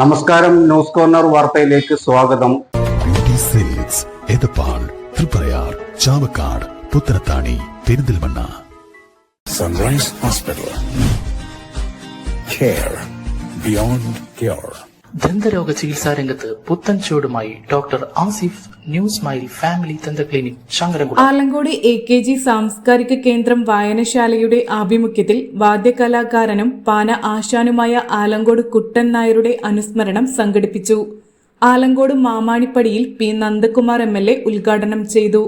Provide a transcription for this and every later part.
നമസ്കാരം news corner വാർത്തയിലേക്ക് സ്വാഗതം. Triprayar Chavakkad Puthanathani Perinthalmanna. Sunrise hospital care beyond cure. ദന്തരോഗ ചികിത്സാ രംഗത്ത് പുത്തൻ ചുവടുമായി doctor Asif new smile family ദന്ത clinic Shankarankulam Alankode A K G സാംസ്കാരിക കേന്ദ്രം വായനശാലയുടെ ആഭിമുഖ്യത്തിൽ വാദ്യകലാകാരനും പാന ആശാനുമായ ആലങ്കോട് കുട്ടൻ നായരുടെ അനുസ്മരണം സംഘടിപ്പിച്ചു. Alankode മാമാണിപ്പടിയിൽ P Nandakumar M L A ഉദ്ഘാടനം ചെയ്തു.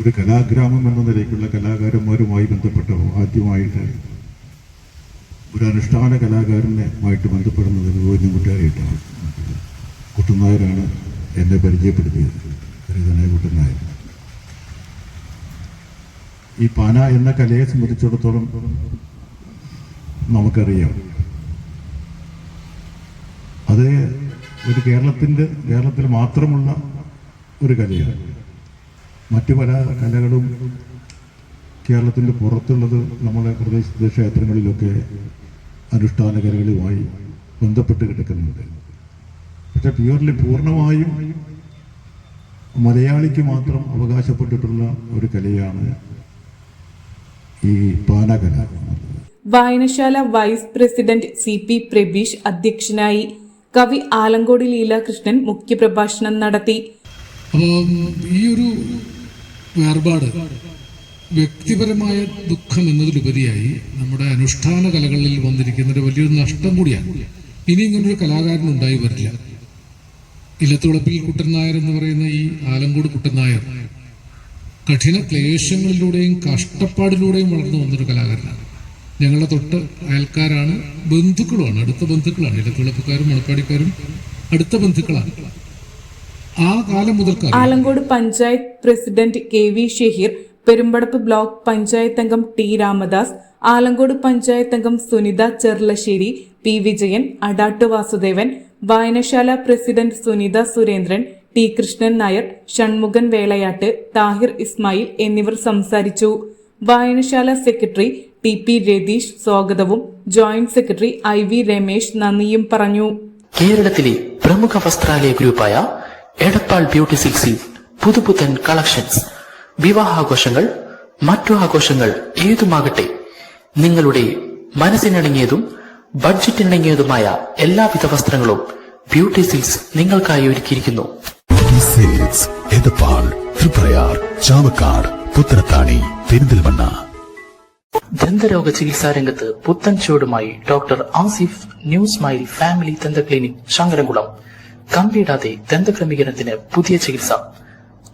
ഒരു കലാഗ്രാമം എന്ന നിലയ്ക്കുള്ള കലാകാരന്മാരുമായി ബന്ധപ്പെട്ടോ ആദ്യമായിട്ട്? ഒരു അനുഷ്ഠാന കലാകാരനുമായിട്ട് ബന്ധപ്പെടുന്നത് ഗോവിന്ദൻകുട്ടിയായിട്ടാണ് കുട്ടനായരാണ് എന്നെ പരിചയപ്പെടുത്തിയത്. ഹരിതനായ കുട്ടനായർ ഈ പാന എന്ന കലയെ സംബന്ധിച്ചിടത്തോളം നമുക്കറിയാം. അത് ഒരു കേരളത്തിന്റെ കേരളത്തിൽ മാത്രമുള്ള ഒരു കലയാണ്. മറ്റു പല കലകളും കേരളത്തിന്റെ പുറത്തുള്ളത് നമ്മളെ പ്രദേശത്തെ ക്ഷേത്രങ്ങളിലൊക്കെ അനുഷ്ഠാന കലകളുമായി ബന്ധപ്പെട്ട് കിടക്കുന്നുണ്ട്. പക്ഷെ പ്യൂർലി പൂർണമായും മലയാളിക്ക് മാത്രം അവകാശപ്പെട്ടിട്ടുള്ള ഒരു കലയാണ് ഈ പാനകല വായനശാല vice president C P Prabeesh അധ്യക്ഷനായി കവി ആലങ്കോട് ലീലാകൃഷ്ണൻ മുഖ്യപ്രഭാഷണം നടത്തി. അപ്പോൾ ഈ ഒരു വേർപാട് വ്യക്തിപരമായ ദുഃഖം എന്നതിലുപരിയായി നമ്മുടെ അനുഷ്ഠാന കലകളിൽ വന്നിരിക്കുന്ന ഒരു വലിയൊരു നഷ്ടം കൂടിയാണ്. ഇനി ഇങ്ങനൊരു കലാകാരൻ ഉണ്ടായി വരില്ല. ഇല്ലത്തുളപ്പിൽ കുട്ടൻ നായർ എന്ന് പറയുന്ന ഈ ആലങ്കോട് കുട്ടനായർ കഠിന ക്ലേശങ്ങളിലൂടെയും കഷ്ടപ്പാടിലൂടെയും വളർന്നു വന്നൊരു കലാകാരനാണ്. ഞങ്ങളുടെ തൊട്ട് അയൽക്കാരാണ് ബന്ധുക്കളുമാണ്. അടുത്ത ബന്ധുക്കളാണ്. ഇല്ലത്തുളപ്പക്കാരും മണപ്പാടിക്കാരും അടുത്ത ബന്ധുക്കളാണ്. ആ കാലം മുതൽ Alankode panchayat president K V Shaheer Perumpadappu block panchayat അംഗം ടി രാമദാസ് ആലങ്കോട് പഞ്ചായത്ത് അംഗം സുനിത ചെർലശ്ശേരി പി വിജയൻ അടാട്ട് വാസുദേവൻ വായനശാല പ്രസിഡന്റ് സുനിത സുരേന്ദ്രൻ ടി കൃഷ്ണൻ നായർ ഷൺമുഖൻ വേളയാട്ട് താഹിർ ഇസ്മായിൽ എന്നിവർ സംസാരിച്ചു. വായനശാല സെക്രട്ടറി ടി പി രതീഷ് സ്വാഗതവും joint secretary I V Ramesh നന്ദിയും പറഞ്ഞു. കേരളത്തിലെ പ്രമുഖ വസ്ത്രാലയ ഗ്രൂപ്പായ എടപ്പാൾ ബ്യൂട്ടി സിൽക്സിൽ പുതുപുത്തൻ കളക്ഷൻസ് വിവാഹാഘോഷങ്ങൾ മറ്റു ആഘോഷങ്ങൾ ഏതുമാകട്ടെ നിങ്ങളുടെ മനസ്സിനിണങ്ങിയതും ബഡ്ജറ്റിനിണങ്ങിയതുമായ എല്ലാവിധ വസ്ത്രങ്ങളും ബ്യൂട്ടി സിൽസ് നിങ്ങൾക്കായി ഒരുക്കിയിരിക്കുന്നു. തൃപ്രയാർ ചാവക്കാട് പെരിന്തൽമണ്ണ. ദന്തരോഗ ചികിത്സാ രംഗത്ത് പുത്തൻ ചുവടുമായി doctor Asif new smile family ദന്ത ക്ലിനിക് ശങ്കരംകുളം. കമ്പിയിടാതെ ദന്തക്രമീകരണത്തിന് പുതിയ ചികിത്സ.